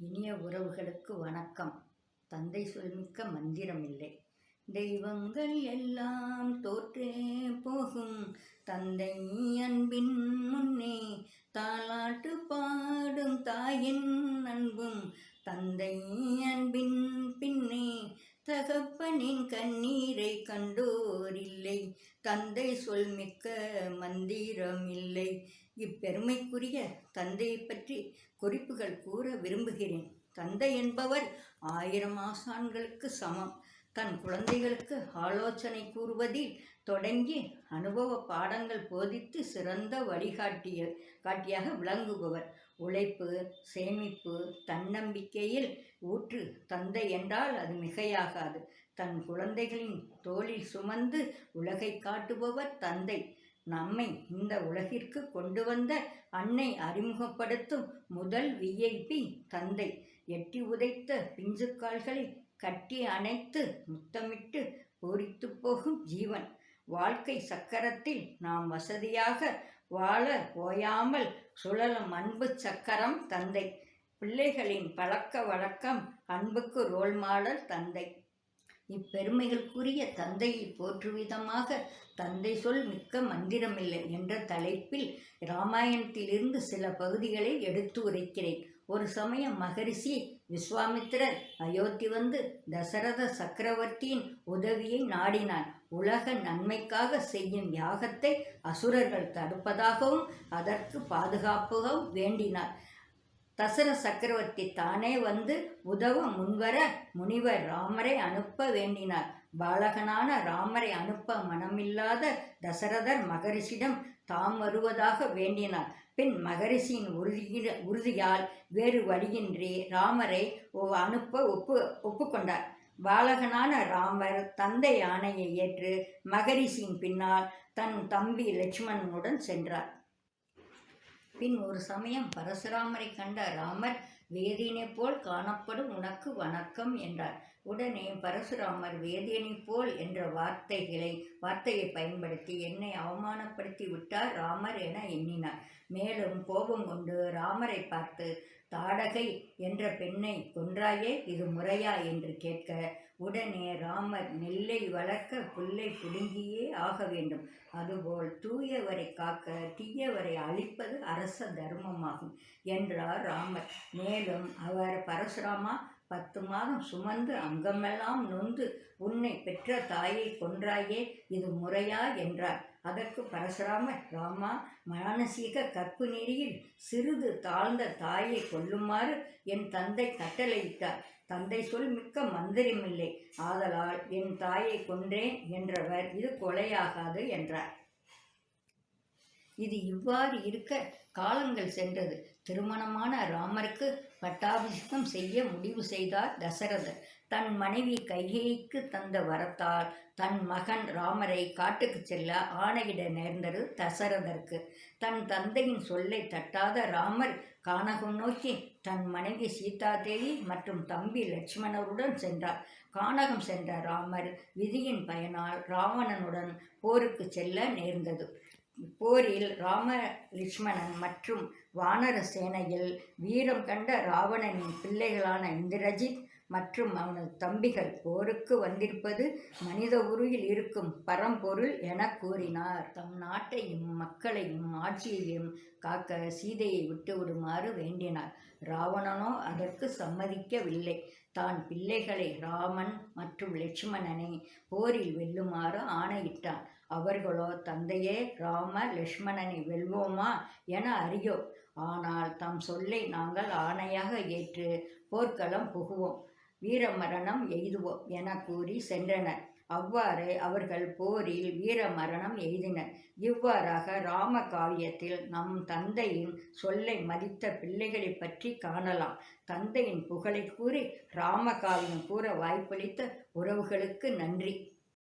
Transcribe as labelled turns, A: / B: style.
A: இனிய உறவுகளுக்கு வணக்கம். தந்தை சொல்மிக்க மந்திரமில்லை. தெய்வங்கள் எல்லாம் தோற்றே போகும். தந்தை அன்பின் முன்னே தாலாட்டு பாடும் தாயின் அன்பும். தந்தை அன்பின் தகப்பனின் கண்ணீரை கண்டோரில்லை. தந்தை சொல்மிக்க மந்திரம் இல்லை. இப்பெருமைக்குரிய தந்தையை பற்றி குறிப்புகள் கூற விரும்புகிறேன். தந்தை என்பவர் ஆயிரம் ஆசான்களுக்கு சமம். தன் குழந்தைகளுக்கு ஆலோசனை கூறுவதில் தொடங்கி அனுபவ பாடங்கள் போதித்து சிறந்த வழிகாட்டிய காட்டியாக விளங்குபவர். உழைப்பு சேமிப்பு தன்னம்பிக்கையில் ஊற்று தந்தை என்றால் அது மிகையாகாது. தன் குழந்தைகளின் தோளில் சுமந்து உலகை காட்டுபவர் தந்தை. நம்மை இந்த உலகிற்கு கொண்டு வந்த அன்னை அறிமுகப்படுத்தும் முதல் விஐபி தந்தை. எட்டி உதைத்த பிஞ்சுக்கால்களை கட்டி அணைத்து முத்தமிட்டு பூரித்து போகும் ஜீவன். வாழ்க்கை சக்கரத்தில் நாம் வசதியாக வாழ ஓயாமல் சுழலும் அன்பு சக்கரம் தந்தை. பிள்ளைகளின் பழக்க வழக்கம் அன்புக்கு ரோல் மாடல் தந்தை. இப்பெருமைகளுக்குரிய தந்தையை போற்றுவிதமாக தந்தை சொல் மிக்க மந்திரமில்லை என்ற தலைப்பில் இராமாயணத்திலிருந்து சில பகுதிகளை எடுத்து உரைக்கிறேன். ஒரு சமயம் மகரிஷி விஸ்வாமித்திரர் அயோத்தி வந்து தசரத சக்கரவர்த்தியின் உதவியை நாடினார் உலக நன்மைக்காக செய்யும் யாகத்தை அசுரர்கள் தடுப்பதாகவும் அதற்கு பாதுகாப்பாகவும் வேண்டினார். தசர சக்கரவர்த்தி தானே வந்து உதவ முன்வர முனிவர் ராமரை அனுப்ப வேண்டினார். பாலகனான ராமரை அனுப்ப மனமில்லாத தசரதர் மகரிஷிடம் தாம் வருவதாக வேண்டினார். பின் மகரிஷியின் உறுதி உறுதியால் வேறு வழியின்றி ராமரை அனுப்ப ஒப்பு ஒப்புக்கொண்டார். பாலகனான ராமர் தந்தை ஆணையை ஏற்று மகரிஷியின் பின்னால் தன் தம்பி லட்சுமணனுடன் சென்றார். பின் ஒரு சமயம் பரசுராமரை கண்ட ராமர் வேதியனைப் போல் காணப்படும் உனக்கு வணக்கம் என்றார். உடனே பரசுராமர் வேதியனை போல் என்ற வார்த்தைகளை வார்த்தையை பயன்படுத்தி என்னை அவமானப்படுத்தி விட்டார் ராமர் என எண்ணினார். மேலும் கோபம் கொண்டு ராமரை பார்த்து தாடகை என்ற பெண்ணை கொன்றாயே இது முறையா என்று கேட்க உடனே ராமர் நெல்லை வளர்க்க புல்லை புடுங்கியே ஆக வேண்டும். அதுபோல் தூயவரை காக்க தீயவரை அழிப்பது அரச தர்மமாகும் என்றார் ராமர். மேலும் அவர் பரசுராமா பத்து மாதம் சுமந்து அங்கமெல்லாம் நொந்து உன்னை பெற்ற தாயை கொன்றாயே இது முறையா? என்றார். அதற்கு பரசுராமர் ராமா மானசீக கற்பு நெறியில் சிறிது தாழ்ந்த தாயை கொல்லுமாறு என் தந்தை கட்டளையிட்டார். தந்தை சொல் மிக்க மந்திரமில்லை. ஆதலால் என் தாயை கொன்றேன் என்றவர் இது கொலையாகாது என்றார். இது இவ்வாறு இருக்க காலங்கள் சென்றது. திருமணமான ராமருக்கு பட்டாபிஷேகம் செய்ய முடிவு செய்தார் தசரதர். தன் மனைவி கைகேயிக்கு தந்த வரத்தால் தன் மகன் ராமரை காட்டுக்கு செல்ல ஆணையிட நேர்ந்தது தசரதற்கு தன் தந்தையின் சொல்லை தட்டாத ராமர் கானகம் நோக்கி தன் மனைவி சீதாதேவி மற்றும் தம்பி லட்சுமணருடன் சென்றார். கானகம் சென்ற ராமர் விதியின் பயனால் ராவணனுடன் போருக்கு செல்ல நேர்ந்தது. போரில் ராம லட்சுமணன் மற்றும் வானர சேனையில் வீரம் கண்ட ராவணனின் பிள்ளைகளான இந்திரஜித் மற்றும் அவனது தம்பிகள் போருக்கு வந்திருப்பது மனித உருவில் இருக்கும் பரம்பொருள் என கூறினார். தம் நாட்டையும் மக்களையும் ஆட்சியையும் காக்க சீதையை விட்டு விடுமாறு வேண்டினார். ராவணனோ அதற்கு சம்மதிக்கவில்லை. தான் பிள்ளைகளை ராமன் மற்றும் லட்சுமணனை போரில் வெல்லுமாறு ஆணையிட்டான். அவர்களோ தந்தையே ராம லட்சுமணனை வெல்வோமா என அறியோ? ஆனால் தம் சொல்லை நாங்கள் ஆணையாக ஏற்று போர்க்களம் புகுவோம். வீரமரணம் எய்துவோம் என கூறி சென்றனர். அவ்வாறு அவர்கள் போரில் வீர மரணம் எய்தினர். இவ்வாறாக ராம காவியத்தில் நம் தந்தையின் சொல்லை மதித்த பிள்ளைகளை பற்றி காணலாம். தந்தையின் புகழை கூறி ராம காவியம் கூற வாய்ப்பளித்த உறவுகளுக்கு நன்றி.